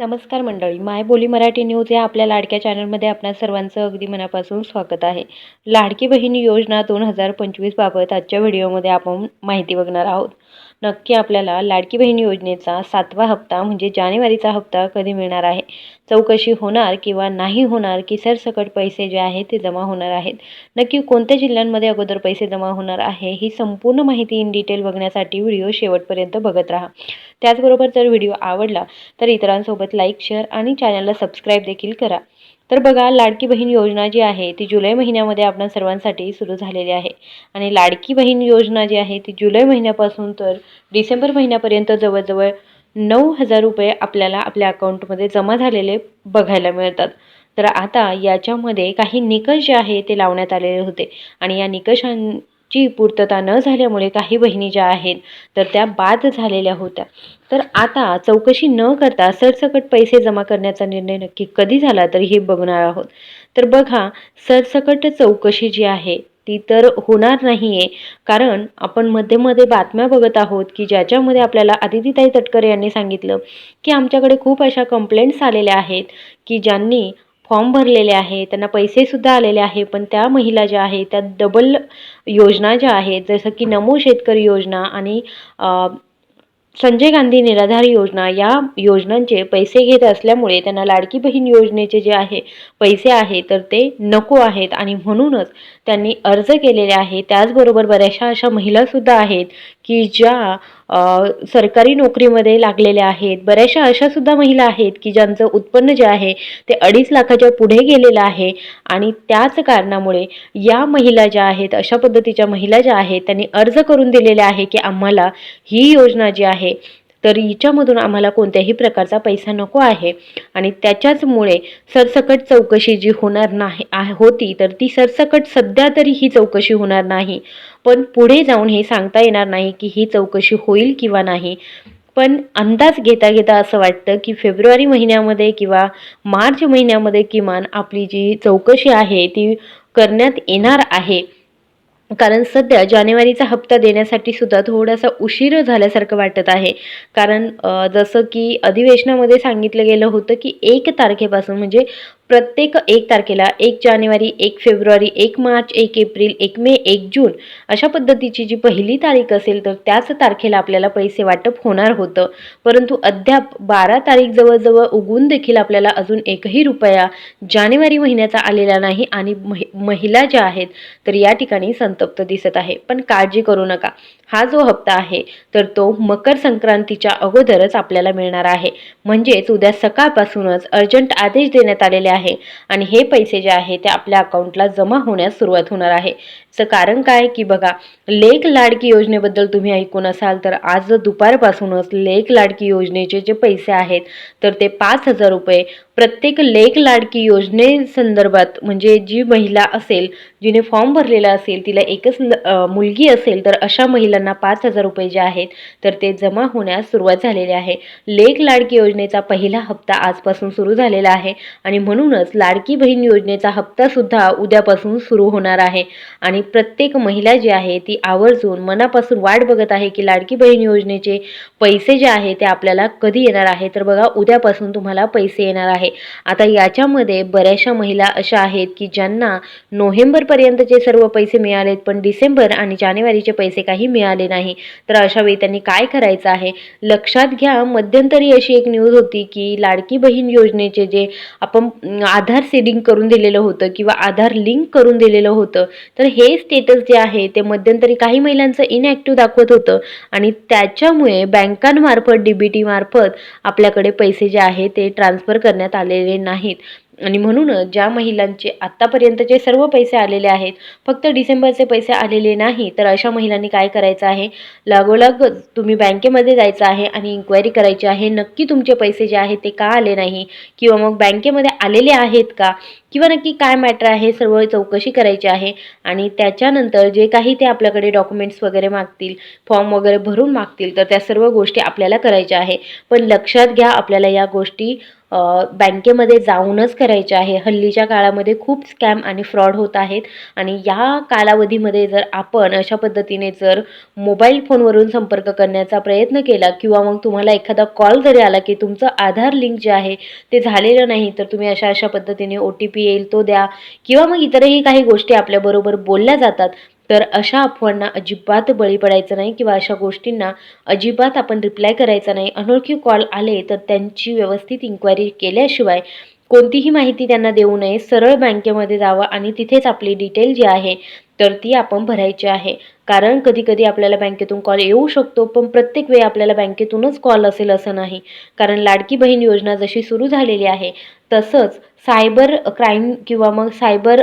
नमस्कार मंडळी माय बोली मराठी न्यूज या आपल्या लाडक्या चॅनलमध्ये आपल्या सर्वांचं अगदी मनापासून स्वागत आहे. लाडकी बहिणी योजना दोन हजार पंचवीसबाबत आजच्या व्हिडिओमध्ये आपण माहिती बघणार आहोत. नक्की आपल्याला लाडकी बहीण योजनेचा सातवा हप्ता म्हणजे जानेवारीचा हप्ता कधी मिळणार आहे? चौकशी होणार किंवा नाही होणार? की सरसकट पैसे जे आहेत ते जमा होणार आहेत. नक्की कोणत्या जिल्ह्यांमध्ये अगोदर पैसे जमा होणार आहे? ही संपूर्ण माहिती इन डिटेल बघण्यासाठी व्हिडिओ शेवटपर्यंत बघत राहा. त्याचबरोबर जर व्हिडिओ आवडला तर इतरांसोबत लाईक शेअर आणि चॅनलला सबस्क्राईब देखील करा. तर बघा लाडकी बहीण योजना जी आहे ती जुलै महिन्यामध्ये आपण सर्वांसाठी सुरू झालेली आहे. आणि लाडकी बहीण योजना जी आहे ती जुलै महिन्यापासून तर डिसेंबर महिन्यापर्यंत जवळजवळ नऊ हजार रुपये आपल्याला आपल्या अकाउंटमध्ये जमा झालेले बघायला मिळतात. तर आता याच्यामध्ये काही निकष जे आहे ते लावण्यात आलेले होते. आणि या निकषां ची पूर्तता न झाल्यामुळे काही बहिणी ज्या आहेत तर त्या बाद झालेल्या होत्या. तर आता चौकशी न करता सरसकट पैसे जमा करण्याचा निर्णय नक्की कधी झाला तर हे बघणार आहोत. तर बघा सरसकट चौकशी जी आहे ती तर होणार नाही आहे कारण आपण मध्ये मध्ये बातम्या बघत आहोत की ज्याच्यामध्ये आपल्याला आदितीताई तटकरे यांनी सांगितलं की आमच्याकडे खूप अशा कंप्लेंट्स आलेल्या आहेत की ज्यांनी फॉर्म भरलेले आहे त्यांना पैसेसुद्धा आलेले आहे पण त्या महिला ज्या आहेत त्या डबल योजना ज्या आहेत जसं की नमो शेतकरी योजना आणि संजय गांधी निराधार योजना या योजनांचे पैसे घेत असल्यामुळे त्यांना लाडकी बहीण योजनेचे जे आहे पैसे आहे तर ते नको आहेत. आणि म्हणूनच त्यांनी अर्ज केलेले आहे त्याचबरोबर बऱ्याचशा अशा महिलासुद्धा आहेत की ज्या सरकारी नोकरीमध्ये लागलेल्या आहेत बऱ्याचशा अशा सुद्धा महिला आहेत की ज्यांचं उत्पन्न जे आहे ते अडीच लाखाच्या पुढे गेलेलं आहे आणि त्याच कारणामुळे या महिला ज्या आहेत अशा पद्धतीच्या महिला ज्या आहेत त्यांनी अर्ज करून दिलेले आहे की आम्हाला ही योजना जी आहे तर हिच्यामधून आम्हाला कोणत्याही प्रकारचा पैसा नको आहे. आणि त्याच्याचमुळे सरसकट चौकशी जी होणार नाही होती तर ती सरसकट सध्या तरी ही चौकशी होणार नाही. पण पुढे जाऊन हे सांगता येणार नाही की ही चौकशी होईल किंवा नाही. पण अंदाज घेता घेता असं वाटतं की फेब्रुवारी महिन्यामध्ये किंवा मार्च महिन्यामध्ये किमान आपली जी चौकशी आहे ती करण्यात येणार आहे. कारण सध्या जानेवारीचा हप्ता देण्यासाठी सुद्धा थोडासा उशीर झाल्यासारखं वाटत आहे. कारण जसं की अधिवेशनामध्ये सांगितलं गेलं होतं की एक तारखेपासून म्हणजे प्रत्येक एक तारखेला एक जानेवारी एक फेब्रुवारी एक मार्च एक एप्रिल एक मे एक जून अशा पद्धतीची जी पहिली तारीख असेल तर त्याच तारखेला आपल्याला पैसे वाटप होणार होतं. परंतु अद्याप बारा तारीख जवळजवळ उगून देखील आपल्याला अजून एकही रुपया जानेवारी महिन्याचा आलेला नाही आणि महिला ज्या आहेत तर या ठिकाणी संतप्त दिसत आहे. पण काळजी करू नका. हा जो हप्ता आहे तर तो मकर संक्रांतीच्या अगोदरच आपल्याला मिळणार आहे. म्हणजेच उद्या सकाळपासूनच अर्जंट आदेश देण्यात आलेले आहे आणि हे पैसे जे आहे ते आपल्या अकाउंटला जमा होण्यास सुरुवात होणार आहे. चं कारण काय? की बघा लेख लाडकी योजनेबद्दल तुम्ही ऐकून असाल तर आज दुपारपासूनच लेख लाडकी योजनेचे जे पैसे आहेत तर ते पाच हजार रुपये प्रत्येक लेख लाडकी योजनेसंदर्भात म्हणजे जी महिला असेल जिने फॉर्म भरलेला असेल तिला एकच मुलगी असेल तर अशा महिलांना पाच हजार रुपये जे आहेत तर ते जमा होण्यास सुरुवात झालेली आहे. लेख लाडकी योजनेचा पहिला हप्ता आजपासून सुरू झालेला आहे आणि म्हणूनच लाडकी बहीण योजनेचा हप्तासुद्धा उद्यापासून सुरू होणार आहे. आणि प्रत्येक महिला जी आहे ती आवर्जून मनापासून वाट बघत आहे की लाडकी बहीण योजनेचे पैसे जे आहे ते आपल्याला कधी येणार आहे? तर बघा उद्यापासून तुम्हाला पैसे येणार आहे. आता याच्यामध्ये बऱ्याचशा महिला अशा आहेत की ज्यांना नोव्हेंबरपर्यंतचे सर्व पैसे मिळालेत पण डिसेंबर आणि जानेवारीचे पैसे काही मिळाले नाही. तर अशा वेळी त्यांनी काय करायचं आहे? लक्षात घ्या मध्यंतरी अशी एक न्यूज होती की लाडकी बहीण योजनेचे जे आपण आधार सेडिंग करून दिलेलं होतं किंवा आधार लिंक करून दिलेलं होतं तर हे स्टेटस जे आहे ते मध्यंतरी काही महिलांचं इनॲक्टिव्ह दाखवत होतं आणि त्याच्यामुळे बँकांमार्फत डी बी मार्फत आपल्याकडे पैसे जे आहे ते ट्रान्सफर करण्यात आलेले नाहीत. आणि म्हणूनच ज्या महिलांचे आत्तापर्यंतचे सर्व पैसे आलेले आहेत फक्त डिसेंबरचे पैसे आलेले नाही तर अशा महिलांनी काय करायचं आहे? लागोलाग तुम्ही बँकेमध्ये जायचं आहे आणि इन्क्वायरी करायची आहे नक्की तुमचे पैसे जे आहेत ते का आले नाही? किंवा मग बँकेमध्ये आलेले आहेत का? किंवा नक्की काय मॅटर आहे? सर्व चौकशी करायची आहे आणि त्याच्यानंतर जे काही ते आपल्याकडे डॉक्युमेंट्स वगैरे मागतील फॉर्म वगैरे भरून मागतील तर त्या सर्व गोष्टी आपल्याला करायच्या आहे. पण लक्षात घ्या आपल्याला या गोष्टी बँकेमध्ये जाऊनच करायचे आहे. हल्लीच्या काळामध्ये खूप स्कॅम आणि फ्रॉड होत आहेत. आणि या कालावधीमध्ये जर आपण अशा पद्धतीने जर मोबाईल फोनवरून संपर्क करण्याचा प्रयत्न केला किंवा मग तुम्हाला एखादा कॉल जरी आला की तुमचं आधार लिंक जे आहे ते झालेलं नाही तर तुम्ही अशा अशा पद्धतीने ओ टी पी येईल तो द्या किंवा मग इतरही काही गोष्टी आपल्याबरोबर बोलल्या जातात. तर अशा अफवांना अजिबात बळी पडायचं नाही किंवा अशा गोष्टींना अजिबात आपण रिप्लाय करायचा नाही. अनोळखी कॉल आले तर त्यांची व्यवस्थित इन्क्वायरी केल्याशिवाय कोणतीही माहिती त्यांना देऊ नये. सरळ बँकेमध्ये जावं आणि तिथेच आपली डिटेल जी आहे तर ती आपण भरायची आहे. कारण कधी कधी आपल्याला बँकेतून कॉल येऊ शकतो पण प्रत्येक वेळी आपल्याला बँकेतूनच कॉल असेल असं नाही. कारण लाडकी बहीण योजना जशी सुरू झालेली आहे तसंच सायबर क्राईम किंवा मग सायबर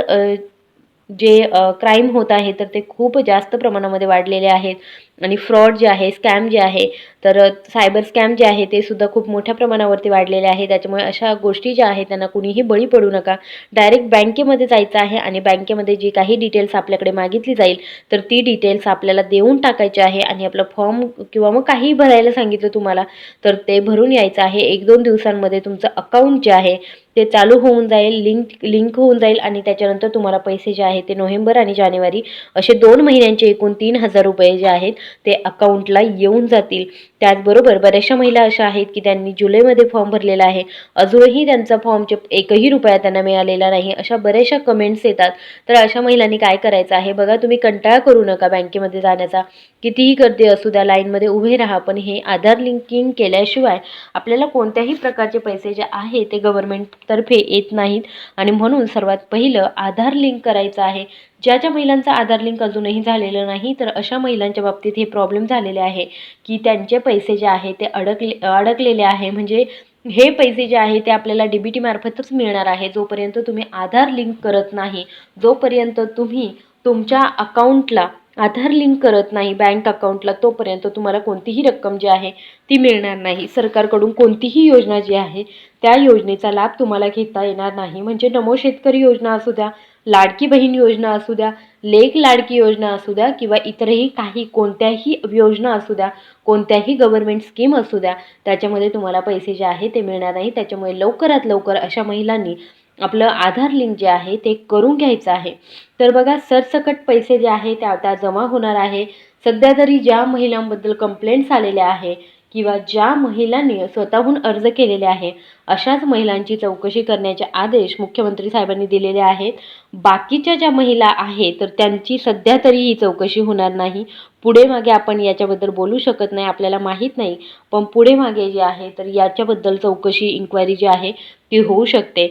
जे क्राईम होत आहे तर ते खूप जास्त प्रमाणामध्ये वाढलेले आहेत. आणि फ्रॉड जे आहे स्कॅम जे आहे तर सायबर स्कॅम जे आहे ते सुद्धा खूप मोठ्या प्रमाणावरती वाढलेले आहे. त्याच्यामुळे अशा गोष्टी ज्या आहेत त्यांना कुणीही बळी पडू नका. डायरेक्ट बँकेमध्ये जायचं आहे आणि बँकेमध्ये जी काही डिटेल्स आपल्याकडे मागितली जाईल तर ती डिटेल्स आपल्याला देऊन टाकायची आहे आणि आपलं फॉर्म किंवा मग काही भरायला सांगितलं तुम्हाला तर ते भरून यायचं आहे. एक दोन दिवसांमध्ये तुमचं अकाउंट जे आहे ते चालू होऊन जाईल लिंक लिंक होऊन जाईल आणि त्याच्यानंतर तुम्हाला पैसे जे आहे ते नोव्हेंबर आणि जानेवारी असे दोन महिन्यांचे एकूण तीन हजार रुपये जे आहेत ते अकाउंटला येऊन जातील. त्याचबरोबर बऱ्याचशा महिला अशा आहेत की त्यांनी जुलैमध्ये फॉर्म भरलेला आहे. अजूनही त्यांचा फॉर्मचे एकही रुपया त्यांना मिळालेला नाही. अशा बऱ्याचशा कमेंट्स येतात. तर अशा महिलांनी काय करायचं आहे? बघा तुम्ही कंटाळा करू नका बँकेमध्ये जाण्याचा. कितीही गर्दी असू द्या लाईनमध्ये उभे राहा. पण हे आधार लिंकिंग केल्याशिवाय आपल्याला कोणत्याही प्रकारचे पैसे जे आहे ते गव्हर्नमेंटतर्फे येत नाहीत. आणि म्हणून सर्वात पहिलं आधार लिंक करायचं आहे. ज्या ज्या महिलांचं आधार लिंक अजूनही झालेलं नाही तर अशा महिलांच्या बाबतीत हे प्रॉब्लेम झालेले आहे की त्यांचे पैसे जे आहे ते अडकले अडकलेले आहे. म्हणजे हे पैसे जे आहे ते आपल्याला डी बी टी मार्फतच मिळणार आहे. जोपर्यंत तुम्ही आधार लिंक करत नाही जोपर्यंत तुम्ही तुमच्या अकाउंटला आधार लिंक करत नाही बँक अकाउंटला तोपर्यंत तुम्हाला कोणतीही रक्कम जी आहे ती मिळणार नाही. सरकारकडून कोणतीही योजना जी आहे त्या योजनेचा लाभ तुम्हाला घेता येणार नाही. म्हणजे नमो शेतकरी योजना असू द्या लाडकी बहीण योजना असू द्या लेख लाडकी योजना असू द्या किंवा इतरही काही कोणत्याही योजना असू द्या कोणत्याही गव्हर्नमेंट स्कीम असू द्या त्याच्यामध्ये तुम्हाला पैसे जे आहे ते मिळणार नाही. त्याच्यामुळे लवकरात लवकर अशा महिलांनी आपलं आधार लिंक जे आहे ते करून घ्यायचं आहे. तर बघा सरसकट पैसे जे आहे ते आता जमा होणार आहे. सध्या तरी ज्या महिलांबद्दल कंप्लेंट्स आलेल्या आहे किंवा ज्या महिलांनी स्वतःहून अर्ज केलेले आहे अशाच महिलांची चौकशी करण्याचे आदेश मुख्यमंत्री साहेबांनी दिलेले आहेत. बाकीच्या ज्या महिला आहेत तर त्यांची सध्या तरी ही चौकशी होणार नाही. पुढे मागे आपण याच्याबद्दल बोलू शकत नाही आपल्याला माहीत नाही. पण पुढे मागे जे आहे तर याच्याबद्दल चौकशी इन्क्वायरी जी आहे ती होऊ शकते.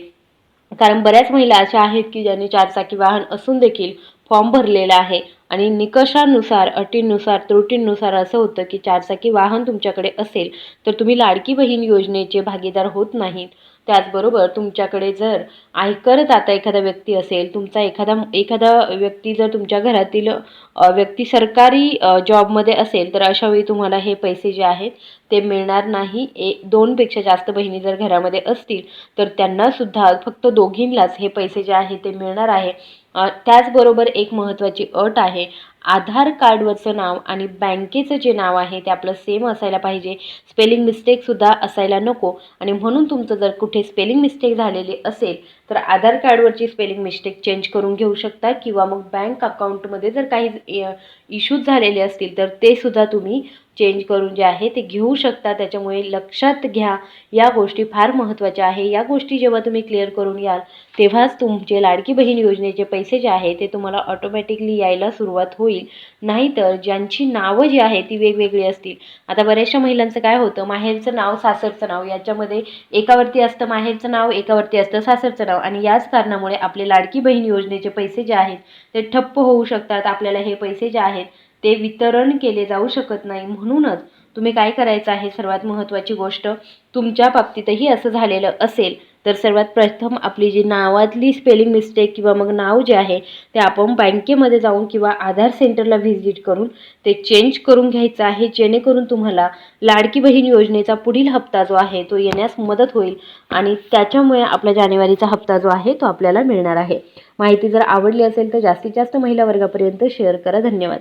कारण बऱ्याच महिला अशा आहेत की ज्यांनी चारचाकी वाहन असून देखील फॉर्म भरलेला आहे. आणि निकषानुसार अटींनुसार त्रुटींनुसार असं होतं की चारचाकी वाहन तुमच्याकडे असेल तर तुम्ही लाडकी बहीण योजनेचे भागीदार होत नाहीत. त्याचबरोबर तुमच्याकडे जर आयकरदाता एखादा व्यक्ती असेल तुमचा एखादा एखादा व्यक्ती जर तुमच्या घरातील व्यक्ती सरकारी जॉबमध्ये असेल तर अशावेळी तुम्हाला हे पैसे जे आहेत ते मिळणार नाही. ए दोनपेक्षा जास्त बहिणी जर घरामध्ये असतील तर त्यांनासुद्धा फक्त दोघींनाच हे पैसे जे आहे ते मिळणार आहे. त्याचबरोबर एक महत्त्वाची अट आहे. आधार कार्डवरचं नाव आणि बँकेचं जे नाव आहे ते आपलं सेम असायला पाहिजे. स्पेलिंग मिस्टेकसुद्धा असायला नको. आणि म्हणून तुमचं जर कुठे स्पेलिंग मिस्टेक झालेली असेल तर आधार कार्डवरची स्पेलिंग मिस्टेक चेंज करून घेऊ शकता किंवा मग बँक अकाउंटमध्ये जर काही इश्यूज झालेले असतील तर ते सुद्धा तुम्ही चेंज करून जे आहे ते घेऊ शकता. त्याच्यामुळे लक्षात घ्या या गोष्टी फार महत्त्वाच्या आहे. या गोष्टी जेव्हा तुम्ही क्लिअर करून याल तेव्हाच तुमचे लाडकी बहीण योजनेचे पैसे जे आहे ते तुम्हाला ऑटोमॅटिकली यायला सुरुवात होईल. नाहीतर ज्यांची नावं जी आहे ती वेगवेगळी असतील. आता बऱ्याचशा महिलांचं काय होतं माहेरचं नाव सासरचं नाव याच्यामध्ये एकावरती असतं माहेरचं नाव एकावरती असतं सासरचं नाव. आणि याच कारणामुळे आपले लाडकी बहीण योजनेचे पैसे जे आहेत ते ठप्प होऊ शकतात. आपल्याला हे पैसे जे आहेत ते वितरण केले जाऊ शकत नाही. म्हणूनच तुम्ही काय करायचं आहे? सर्वात महत्त्वाची गोष्ट तुमच्या बाबतीतही असं झालेलं असेल तर सर्वात प्रथम आपली जी नावातली स्पेलिंग मिस्टेक किंवा मग नाव जे आहे ते आपण बँकेमध्ये जाऊन किंवा आधार सेंटरला व्हिजिट करून ते चेंज करून घ्यायचं आहे जेणेकरून तुम्हाला लाडकी बहीण योजनेचा पुढील हप्ता जो आहे तो येण्यास मदत होईल आणि त्याच्यामुळे आपला जानेवारीचा हप्ता जो आहे तो आपल्याला मिळणार आहे. माहिती जर आवडली असेल तर जास्तीत जास्त महिला वर्गापर्यंत शेअर करा. धन्यवाद.